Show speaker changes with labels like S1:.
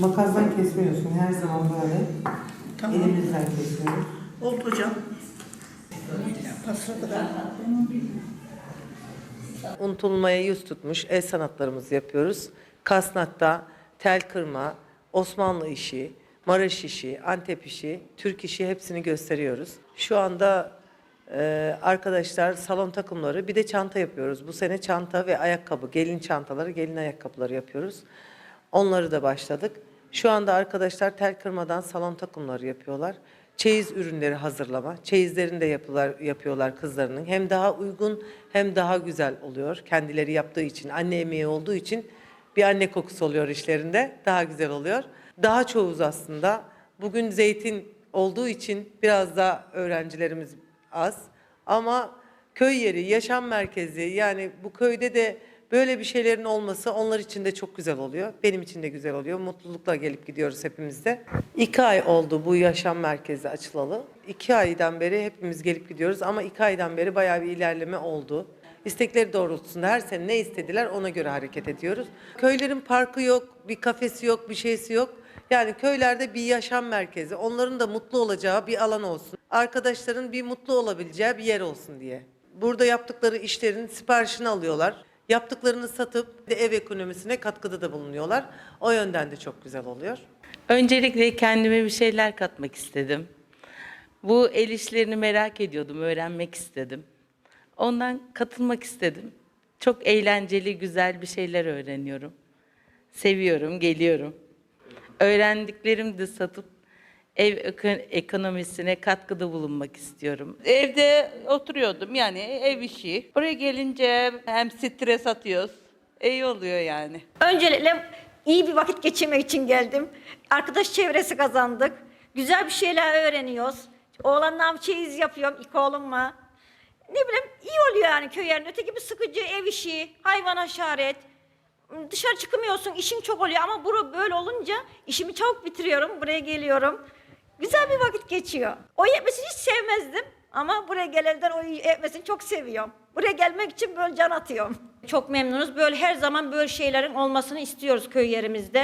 S1: Makasdan kesmiyorsun her zaman böyle.
S2: Tamam.
S1: Elimizden kesiyoruz.
S2: Oldu hocam. Pasada da.
S1: Unutulmaya yüz tutmuş el sanatlarımızı yapıyoruz. Kasnakta tel kırma, Osmanlı işi, Maraş işi, Antep işi, Türk işi hepsini gösteriyoruz. Şu anda e, arkadaşlar salon takımları bir de çanta yapıyoruz. Bu sene çanta ve ayakkabı, gelin çantaları, gelin ayakkabıları yapıyoruz. Onları da başladık. Şu anda arkadaşlar tel kırmadan salon takımları yapıyorlar. Çeyiz ürünleri hazırlama. Çeyizlerini de yapılar, yapıyorlar kızlarının. Hem daha uygun hem daha güzel oluyor. Kendileri yaptığı için, anne emeği olduğu için bir anne kokusu oluyor işlerinde. Daha güzel oluyor. Daha çoğuz aslında. Bugün zeytin olduğu için biraz da öğrencilerimiz az. Ama köy yeri, yaşam merkezi yani bu köyde de böyle bir şeylerin olması onlar için de çok güzel oluyor. Benim için de güzel oluyor. Mutlulukla gelip gidiyoruz hepimiz de. İki ay oldu bu yaşam merkezi açılalı. İki aydan beri hepimiz gelip gidiyoruz ama iki aydan beri bayağı bir ilerleme oldu. İstekleri doğrultusunda her sene ne istediler ona göre hareket ediyoruz. Köylerin parkı yok, bir kafesi yok, bir şeysi yok. Yani köylerde bir yaşam merkezi, onların da mutlu olacağı bir alan olsun. Arkadaşların bir mutlu olabileceği bir yer olsun diye. Burada yaptıkları işlerin siparişini alıyorlar. Yaptıklarını satıp de ev ekonomisine katkıda da bulunuyorlar. O yönden de çok güzel oluyor.
S3: Öncelikle kendime bir şeyler katmak istedim. Bu el işlerini merak ediyordum, öğrenmek istedim. Ondan katılmak istedim. Çok eğlenceli, güzel bir şeyler öğreniyorum. Seviyorum, geliyorum. Öğrendiklerimi de satıp ev eko- ekonomisine katkıda bulunmak istiyorum.
S4: Evde oturuyordum yani ev işi. Buraya gelince hem stres atıyoruz. İyi oluyor yani.
S5: Öncelikle iyi bir vakit geçirmek için geldim. Arkadaş çevresi kazandık. Güzel bir şeyler öğreniyoruz. Oğlanlarım çeyiz yapıyorum, iki oğlum var. Ne bileyim iyi oluyor yani köy yerinde. Öteki bir sıkıcı ev işi, hayvan haşaret. Dışarı çıkamıyorsun, işin çok oluyor ama bura böyle olunca işimi çabuk bitiriyorum, buraya geliyorum. Güzel bir vakit geçiyor. O yetmesini hiç sevmezdim ama buraya gelenler o yetmesini çok seviyorum. Buraya gelmek için böyle can atıyorum. Çok memnunuz. Böyle her zaman böyle şeylerin olmasını istiyoruz köy yerimizde.